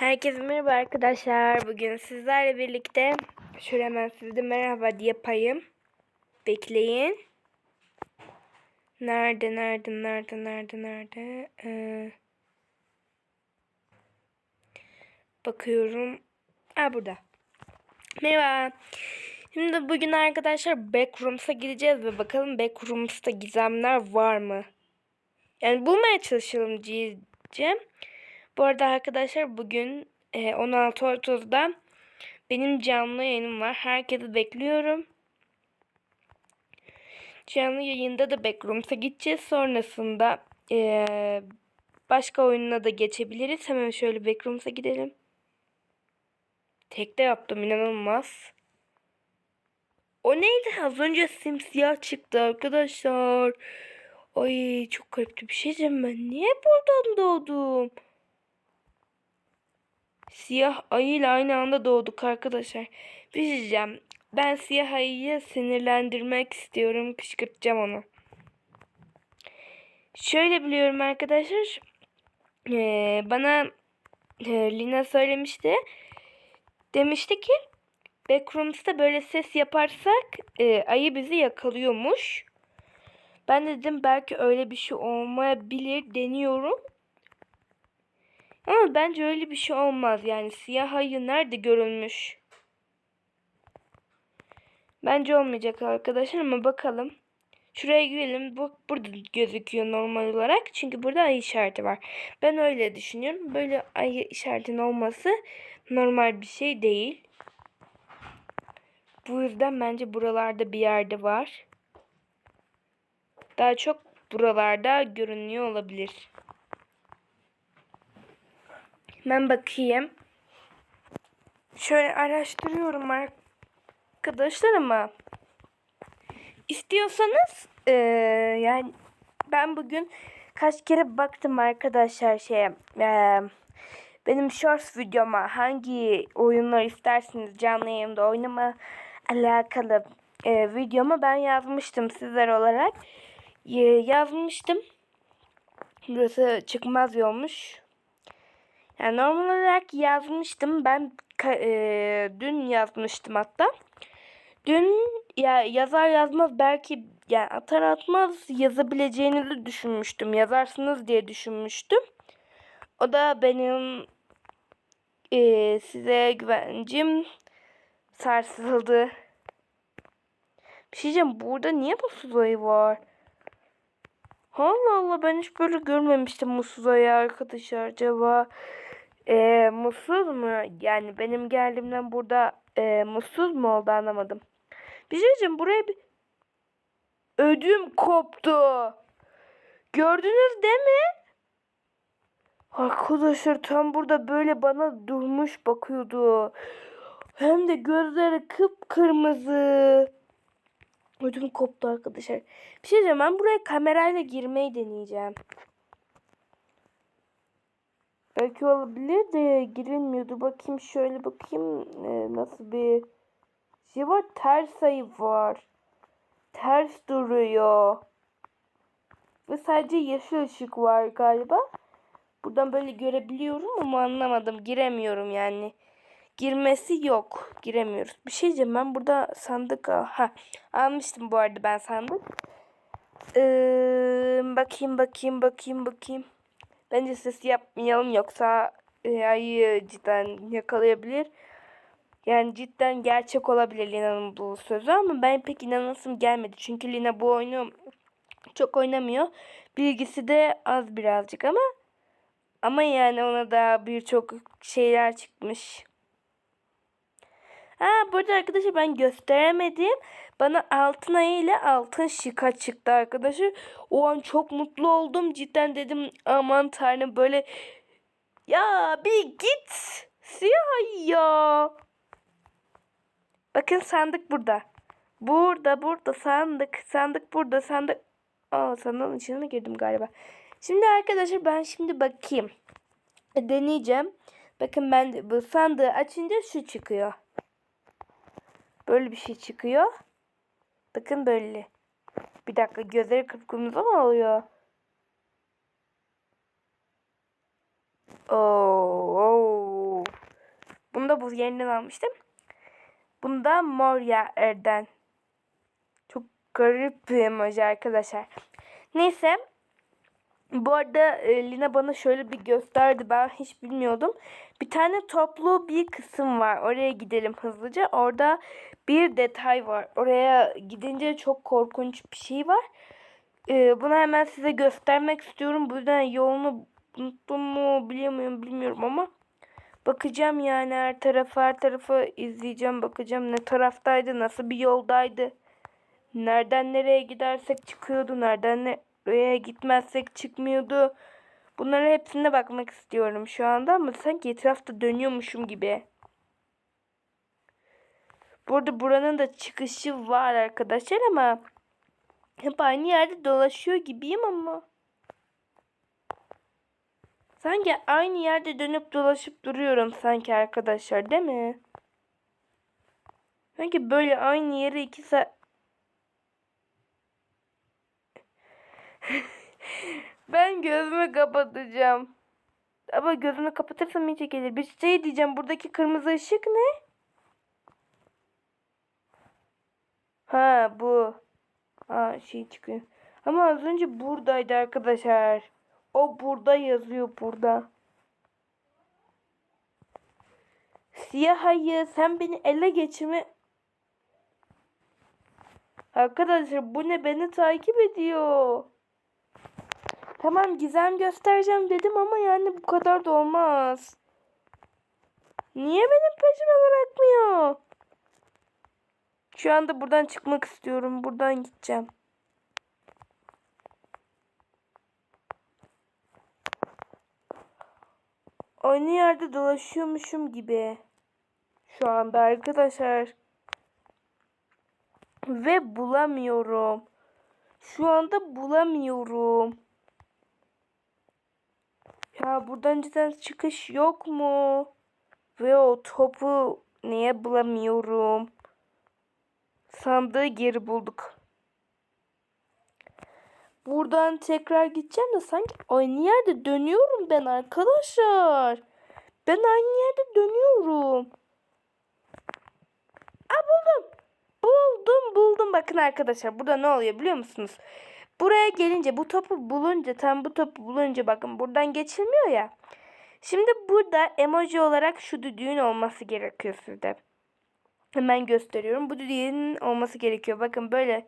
Herkese merhaba arkadaşlar. Bugün sizlerle birlikte şöyle hemen size merhaba yapayım. Bekleyin. Nerede, nerede, nerede, nerede, nerede? Ee, bakıyorum. Ha burada. Merhaba. Şimdi bugün arkadaşlar Backrooms'a gideceğiz ve bakalım Backrooms'ta gizemler var mı? Yani bulmaya çalışalım diyeceğim. Bu arada arkadaşlar bugün e, 16.30'da benim canlı yayınım var. Herkesi bekliyorum. Canlı yayında da Backrooms'a gideceğiz. Sonrasında e, başka oyununa da geçebiliriz. Hemen şöyle Backrooms'a gidelim. Tekte yaptım inanılmaz. O neydi? Az önce simsiyah çıktı arkadaşlar. Ay çok garipti bir şey diyeceğim ben. Niye buradan doğdum? Siyah ayıyla aynı anda doğduk arkadaşlar. Bir şey. Ben siyah ayıyı sinirlendirmek istiyorum. Kışkırtacağım onu. Şöyle biliyorum arkadaşlar. Ee, bana e, Lina söylemişti. Demişti ki Backrooms'ta böyle ses yaparsak e, ayı bizi yakalıyormuş. Ben de dedim belki öyle bir şey olmayabilir deniyorum. Ama bence öyle bir şey olmaz. Yani siyah ayı nerede görülmüş? Bence olmayacak arkadaşlar ama bakalım. Şuraya girelim. Bu burada gözüküyor normal olarak. Çünkü burada ay işareti var. Ben öyle düşünüyorum. Böyle ay işaretin olması normal bir şey değil. Bu yüzden bence buralarda bir yerde var. Daha çok buralarda görünüyor olabilir. Ben bakayım. Şöyle araştırıyorum arkadaşlar ama istiyorsanız ee, yani ben bugün kaç kere baktım arkadaşlar şeye ee, benim shorts videoma. Hangi oyunlar isterseniz canlı yayında oynama alakalı e, videoma ben yazmıştım sizler olarak. E, yazmıştım. Burası çıkmaz yolmuş yani normal olarak yazmıştım. Ben e, dün yazmıştım hatta. Dün ya yazar yazmaz belki yani atar atmaz yazabileceğinizi düşünmüştüm. Yazarsınız diye düşünmüştüm. O da benim e, size güvencim sarsıldı. Bir şey diyeceğim. Burada niye mutsuz ayı var? Allah Allah ben hiç böyle görmemiştim mutsuz ayı arkadaşlar acaba. E, mutsuz mu? Yani benim geldiğimden burada e, mutsuz mu oldu anlamadım. Bir şey buraya bir ödüm koptu. Gördünüz değil mi? Arkadaşlar tam burada böyle bana durmuş bakıyordu. Hem de gözleri kıpkırmızı. Ödüm koptu arkadaşlar. Bir şey diyeceğim ben buraya kamerayla girmeyi deneyeceğim. Belki olabilir de girilmiyordu. Bakayım şöyle bakayım ee, nasıl bir şey var. Ters sayı var. Ters duruyor. Ve sadece yeşil ışık var galiba. Buradan böyle görebiliyorum ama anlamadım. Giremiyorum yani. Girmesi yok. Giremiyoruz. Bir şey diyeceğim ben burada sandık. Ha, almıştım bu arada ben sandık. Ee, bakayım bakayım bakayım bakayım. Bence ses yapmayalım yoksa ayı cidden yakalayabilir. Yani cidden gerçek olabilir Lina'nın bu sözü ama ben pek inanasım gelmedi. Çünkü Lina bu oyunu çok oynamıyor. Bilgisi de az birazcık ama ama yani ona da birçok şeyler çıkmış. Ha burada arkadaşlar ben gösteremedim. Bana altın ayı ile altın şika çıktı arkadaşlar. O an çok mutlu oldum. Cidden dedim aman tanrım böyle ya bir git siyah ya. Bakın sandık burada. Burada burada sandık. Sandık burada sandık. Aa sandığın içine girdim galiba. Şimdi arkadaşlar ben şimdi bakayım. Deneyeceğim. Bakın ben bu sandığı açınca şu çıkıyor. Böyle bir şey çıkıyor. Bakın böyle. Bir dakika gözleri kıpkırmızı mı oluyor? Oo, oo. Onda bu yeniden almıştım. Bunda mor yerden. Çok garip bir emoji arkadaşlar. Neyse. Bu arada e, Lina bana şöyle bir gösterdi. Ben hiç bilmiyordum. Bir tane toplu bir kısım var. Oraya gidelim hızlıca. Orada bir detay var. Oraya gidince çok korkunç bir şey var. E, bunu hemen size göstermek istiyorum. Bu yüzden yolunu unuttum mu biliyor muyum bilmiyorum ama bakacağım yani her tarafa her tarafa izleyeceğim bakacağım ne taraftaydı nasıl bir yoldaydı nereden nereye gidersek çıkıyordu nereden nereye gitmezsek çıkmıyordu. Bunlara hepsine bakmak istiyorum şu anda ama sanki etrafta dönüyormuşum gibi. Burada buranın da çıkışı var arkadaşlar ama hep aynı yerde dolaşıyor gibiyim ama. Sanki aynı yerde dönüp dolaşıp duruyorum sanki arkadaşlar değil mi? Sanki böyle aynı yere iki saat... ben gözümü kapatacağım. Ama gözümü kapatırsam iyice gelir. Bir şey diyeceğim. Buradaki kırmızı ışık ne? Ha bu. Ha şey çıkıyor. Ama az önce buradaydı arkadaşlar. O burada yazıyor burada. Siyah ayı sen beni ele geçirme. Arkadaşlar bu ne beni takip ediyor. Tamam gizem göstereceğim dedim ama yani bu kadar da olmaz. Niye benim peşime bırakmıyor? Şu anda buradan çıkmak istiyorum. Buradan gideceğim. aynı yerde dolaşıyormuşum gibi. Şu anda arkadaşlar. Ve bulamıyorum. Şu anda bulamıyorum. Ya buradan cidden çıkış yok mu? Ve o topu niye bulamıyorum? Sandığı geri bulduk. Buradan tekrar gideceğim de sanki aynı yerde dönüyorum ben arkadaşlar. Ben aynı yerde dönüyorum. Aa buldum. Buldum buldum. Bakın arkadaşlar burada ne oluyor biliyor musunuz? Buraya gelince bu topu bulunca tam bu topu bulunca bakın buradan geçilmiyor ya. Şimdi burada emoji olarak şu düdüğün olması gerekiyor sizde. Hemen gösteriyorum. Bu düdüğün olması gerekiyor. Bakın böyle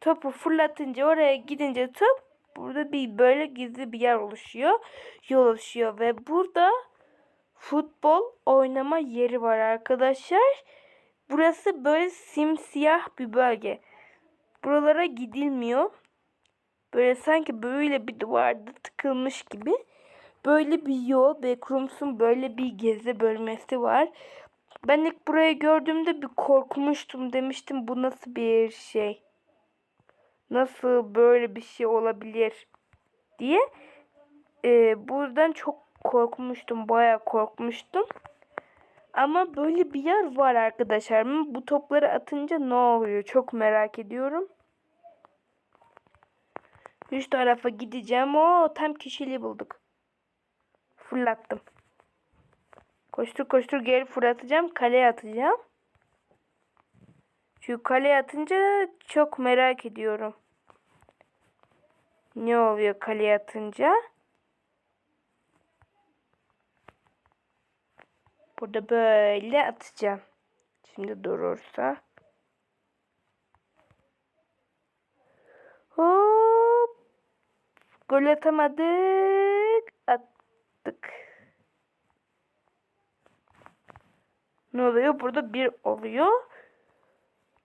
topu fırlatınca oraya gidince top burada bir böyle gizli bir yer oluşuyor. Yol oluşuyor ve burada futbol oynama yeri var arkadaşlar. Burası böyle simsiyah bir bölge. Buralara gidilmiyor. Böyle sanki böyle bir duvarda tıkılmış gibi. Böyle bir yol Backrooms'un böyle bir gezi bölmesi var. Ben ilk burayı gördüğümde bir korkmuştum demiştim bu nasıl bir şey. Nasıl böyle bir şey olabilir diye. Ee, buradan çok korkmuştum. Baya korkmuştum. Ama böyle bir yer var arkadaşlar. Bu topları atınca ne oluyor? Çok merak ediyorum. Üç tarafa gideceğim. O tam kişiliği bulduk. Fırlattım. Koştur koştur geri fırlatacağım. Kaleye atacağım. Çünkü kaleye atınca çok merak ediyorum. Ne oluyor kaleye atınca? Burada böyle atacağım. Şimdi durursa. Hop. Gol atamadık. Attık. Ne oluyor? Burada bir oluyor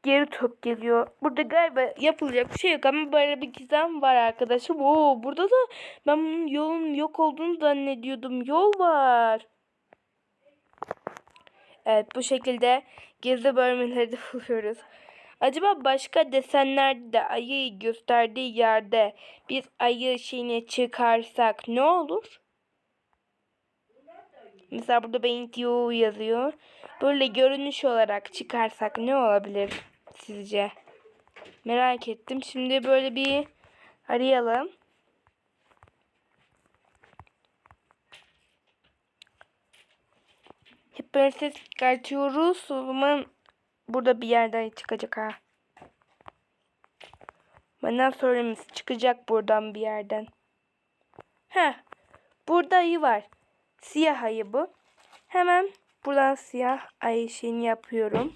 geri top geliyor. Burada galiba yapılacak bir şey yok ama böyle bir gizem var arkadaşlar. Oo, burada da ben yolun yok olduğunu zannediyordum. Yol var. Evet bu şekilde gizli bölmeleri de buluyoruz. Acaba başka desenlerde de ayı gösterdiği yerde biz ayı şeyine çıkarsak ne olur? Mesela burada Paint You yazıyor. Böyle görünüş olarak çıkarsak ne olabilir? sizce? Merak ettim. Şimdi böyle bir arayalım. Hep böyle ses çıkartıyoruz. O zaman burada bir yerden çıkacak ha. Benden söylemesi çıkacak buradan bir yerden. Heh. Burada ayı var. Siyah ayı bu. Hemen buradan siyah ayı şeyini yapıyorum.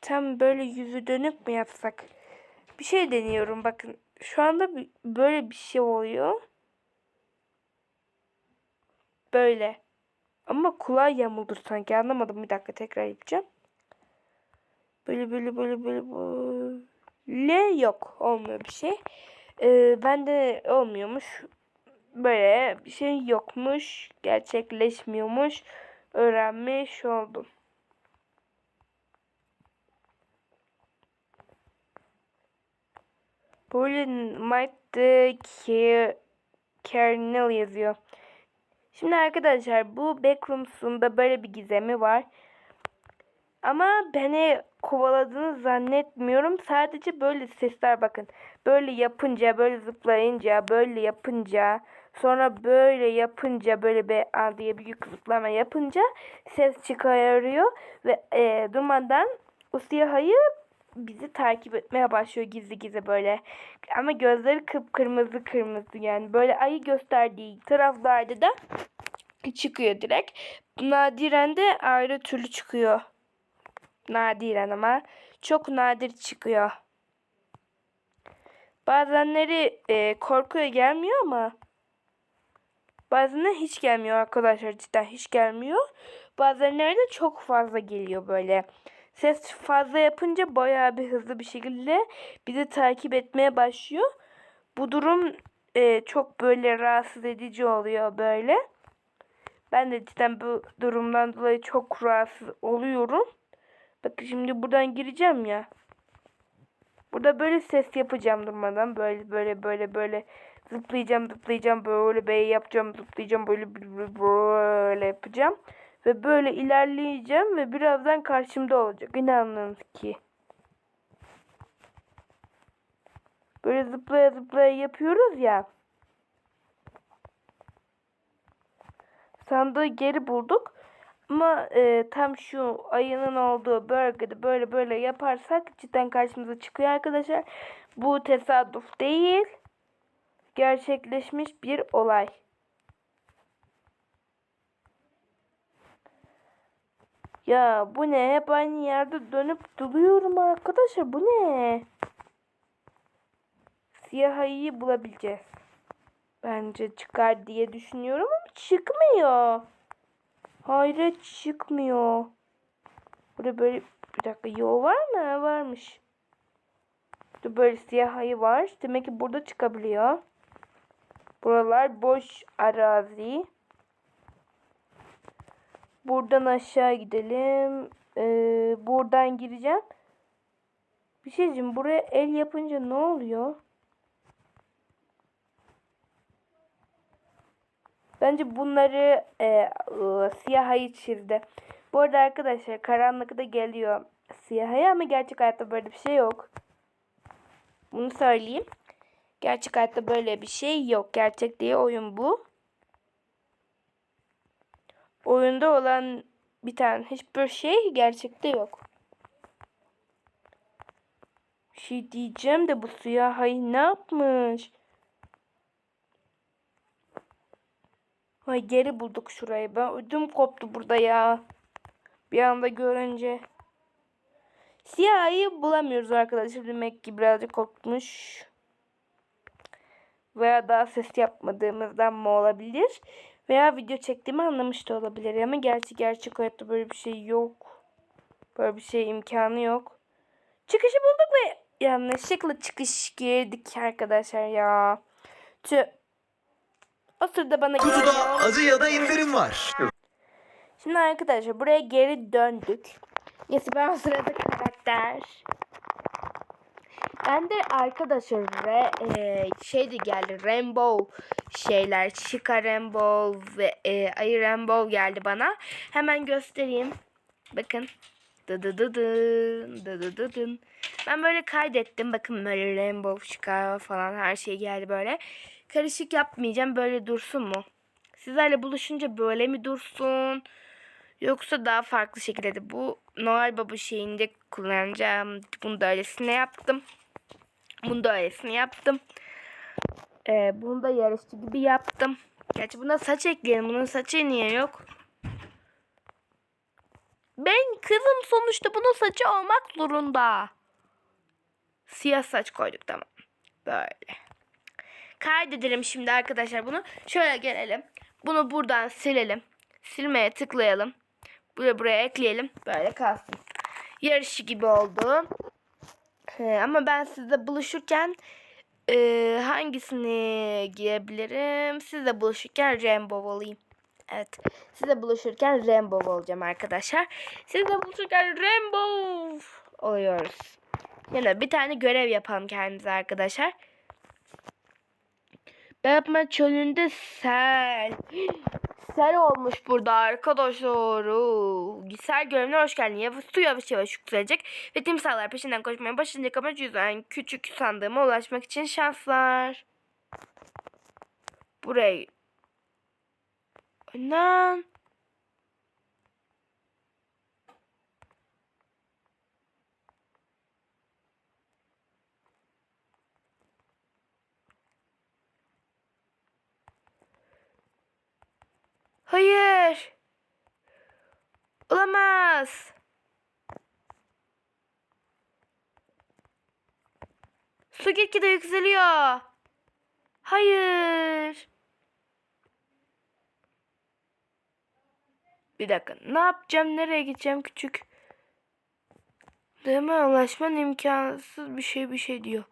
Tam böyle yüzü dönük mü yapsak? Bir şey deniyorum bakın. Şu anda böyle bir şey oluyor. Böyle. Ama kulağı yamuldu sanki. Anlamadım. Bir dakika tekrar yapacağım. Böyle böyle böyle böyle böyle yok. Olmuyor bir şey. Ee, bende olmuyormuş. Böyle bir şey yokmuş. Gerçekleşmiyormuş. Öğrenmiş oldum. Böyle might the kernel yazıyor. Şimdi arkadaşlar bu Backrooms'un böyle bir gizemi var. Ama beni kovaladığını zannetmiyorum. Sadece böyle sesler bakın. Böyle yapınca, böyle zıplayınca, böyle yapınca, sonra böyle yapınca, böyle bir A diye büyük zıplama yapınca ses çıkarıyor ve e, durmadan o bizi takip etmeye başlıyor gizli gizli böyle. Ama gözleri kıpkırmızı kırmızı yani böyle ayı gösterdiği taraflarda da çıkıyor direkt. Nadiren de ayrı türlü çıkıyor. Nadiren ama çok nadir çıkıyor. Bazenleri e, korkuya gelmiyor ama bazenleri hiç gelmiyor arkadaşlar cidden hiç gelmiyor. Bazenleri de çok fazla geliyor böyle. Ses fazla yapınca bayağı bir hızlı bir şekilde bizi takip etmeye başlıyor. Bu durum e, çok böyle rahatsız edici oluyor böyle. Ben de cidden bu durumdan dolayı çok rahatsız oluyorum. Bakın şimdi buradan gireceğim ya. Burada böyle ses yapacağım durmadan. Böyle böyle böyle böyle zıplayacağım zıplayacağım böyle böyle yapacağım zıplayacağım böyle böyle, böyle yapacağım. Ve böyle ilerleyeceğim ve birazdan karşımda olacak. İnanın ki. Böyle zıplaya zıplaya yapıyoruz ya. Sandığı geri bulduk. Ama e, tam şu ayının olduğu bölgede böyle böyle yaparsak cidden karşımıza çıkıyor arkadaşlar. Bu tesadüf değil. Gerçekleşmiş bir olay. Ya bu ne? Hep aynı yerde dönüp duruyorum arkadaşlar. Bu ne? Siyah ayıyı bulabileceğiz. Bence çıkar diye düşünüyorum ama çıkmıyor. Hayret çıkmıyor. Burada böyle bir dakika yol var mı? Varmış. Burada böyle siyah ayı var. Demek ki burada çıkabiliyor. Buralar boş arazi. Buradan aşağı gidelim. Ee, buradan gireceğim. Bir şey. Buraya el yapınca ne oluyor? Bence bunları e, ıı, siyah çizdi. Bu arada arkadaşlar karanlıkta geliyor siyah ama gerçek hayatta böyle bir şey yok. Bunu söyleyeyim. Gerçek hayatta böyle bir şey yok. Gerçek diye oyun bu. Oyunda olan bir tane hiçbir şey gerçekte yok. Şey diyeceğim de bu siyah ayı ne yapmış? Ay geri bulduk şurayı. Ben ödüm koptu burada ya. Bir anda görünce. Siyah ayı bulamıyoruz arkadaşlar. Demek ki birazcık korkmuş. Veya daha ses yapmadığımızdan mı olabilir? Veya video çektiğimi anlamış da olabilir. Ama gerçi gerçek hayatta böyle bir şey yok. Böyle bir şey imkanı yok. Çıkışı bulduk ve yanlışlıkla çıkış girdik arkadaşlar ya. Tüh. O sırada bana Kutuda acı ya da indirim var. Şimdi arkadaşlar buraya geri döndük. Neyse ben o sırada karakter. Ben de arkadaşlar re, e, şey de geldi Rainbow şeyler Chica Rainbow ve e, Ayı Rainbow geldi bana. Hemen göstereyim. Bakın. Dı dı dı dın, dı dı dı dın. Ben böyle kaydettim. Bakın böyle Rainbow Chica falan her şey geldi böyle. Karışık yapmayacağım. Böyle dursun mu? Sizlerle buluşunca böyle mi dursun? Yoksa daha farklı şekilde de bu Noel Baba şeyinde kullanacağım. Bunu da öylesine yaptım. Bunu da öylesine yaptım. Ee, bunu da yarışçı gibi yaptım. Gerçi buna saç ekleyelim. Bunun saçı niye yok? Ben kızım sonuçta bunun saçı olmak zorunda. Siyah saç koyduk tamam. Böyle. Kaydedelim şimdi arkadaşlar bunu. Şöyle gelelim. Bunu buradan silelim. Silmeye tıklayalım. Buraya buraya ekleyelim. Böyle kalsın. Yarışı gibi oldu. Ee, ama ben sizle buluşurken e, hangisini giyebilirim? Sizle buluşurken rainbow olayım. Evet. Sizle buluşurken rainbow olacağım arkadaşlar. Sizle buluşurken rainbow oluyoruz. Yine bir tane görev yapalım kendimize arkadaşlar. Batman çölünde sel. Sel olmuş burada arkadaşlar. Sel görevine hoş geldin. Yavaş, su yavaş yavaş yükselecek. Ve timsahlar peşinden koşmaya başlayacak ama yüzden küçük sandığıma ulaşmak için şanslar. Buraya. Lan. Hayır. Olamaz. Su gitgide yükseliyor. Hayır. Bir dakika. Ne yapacağım? Nereye gideceğim küçük? Hemen ulaşman imkansız bir şey bir şey diyor.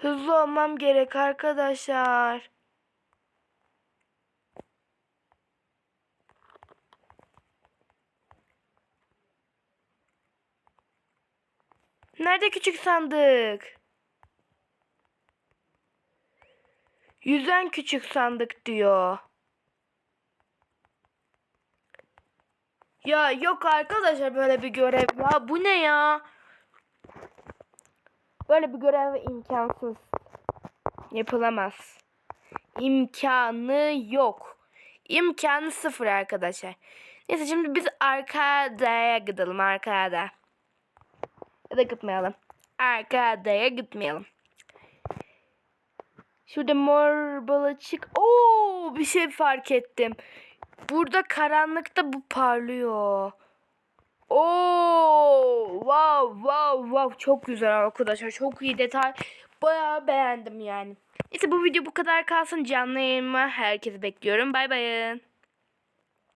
Hızlı olmam gerek arkadaşlar. Nerede küçük sandık? Yüzen küçük sandık diyor. Ya yok arkadaşlar böyle bir görev. Ya bu ne ya? Böyle bir görev imkansız. Yapılamaz. İmkanı yok. İmkanı sıfır arkadaşlar. Neyse şimdi biz arkadaya gidelim arkada. Ya da gitmeyelim. Arkadaya gitmeyelim. Şurada mor balıçık. Oo bir şey fark ettim. Burada karanlıkta bu parlıyor. Oo, wow, wow, wow. Çok güzel arkadaşlar. Çok iyi detay. Bayağı beğendim yani. Neyse bu video bu kadar kalsın. Canlı yayınıma herkesi bekliyorum. Bay bayın.